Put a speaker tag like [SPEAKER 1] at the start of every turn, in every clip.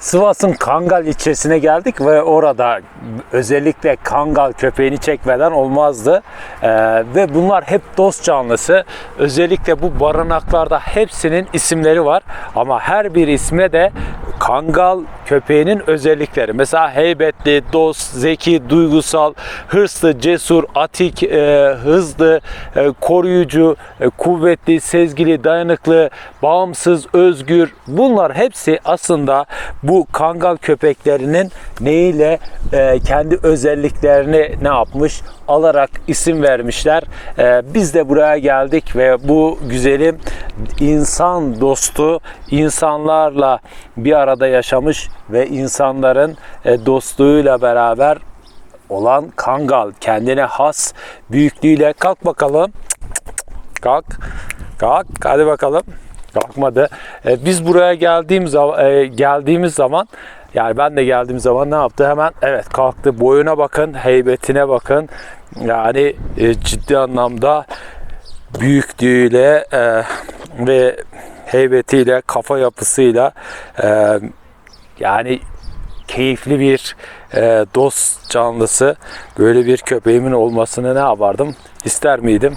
[SPEAKER 1] Sivas'ın Kangal ilçesine geldik ve orada özellikle Kangal köpeğini çekmeden olmazdı. Ee, ve bunlar hep dost canlısı. Özellikle bu barınaklarda hepsinin isimleri var. Ama her bir isme de Kangal köpeğinin özellikleri. Mesela heybetli, dost, zeki, duygusal, hırslı, cesur, atik, e, hızlı, e, koruyucu, e, kuvvetli, sezgili, dayanıklı, bağımsız, özgür. Bunlar hepsi aslında bu kangal köpeklerinin neyle e, kendi özelliklerini ne yapmış alarak isim vermişler. E, biz de buraya geldik ve bu güzelim insan dostu insanlarla bir arada yaşamış ve insanların e, dostluğuyla beraber olan kangal. Kendine has büyüklüğüyle. Kalk bakalım. Kalk. Kalk. Hadi bakalım. Kalkmadı. E, biz buraya geldiğim zaman geldiğimiz zaman yani ben de geldiğim zaman ne yaptı? Hemen evet kalktı. Boyuna bakın heybetine bakın. Yani e, ciddi anlamda büyüklüğüyle e, ve heybetiyle kafa yapısıyla e, yani keyifli bir e, dost canlısı böyle bir köpeğimin olmasını ne yapardım? İster miydim?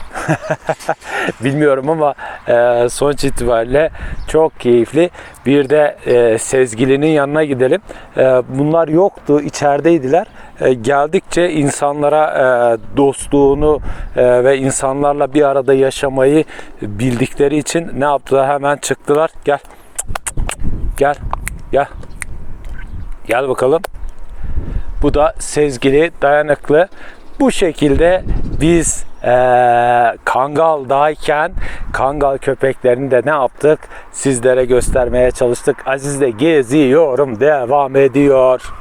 [SPEAKER 1] Bilmiyorum ama e, sonuç itibariyle çok keyifli. Bir de e, Sezgili'nin yanına gidelim. E, bunlar yoktu içerideydiler. E, geldikçe insanlara e, dostluğunu e, ve insanlarla bir arada yaşamayı bildikleri için ne yaptılar? Hemen çıktılar. Gel. Gel. Gel. Gel bakalım. Bu da sezgili, dayanıklı. Bu şekilde biz eee Kangal'dayken Kangal köpeklerini de ne yaptık? Sizlere göstermeye çalıştık. Aziz'le geziyorum devam ediyor.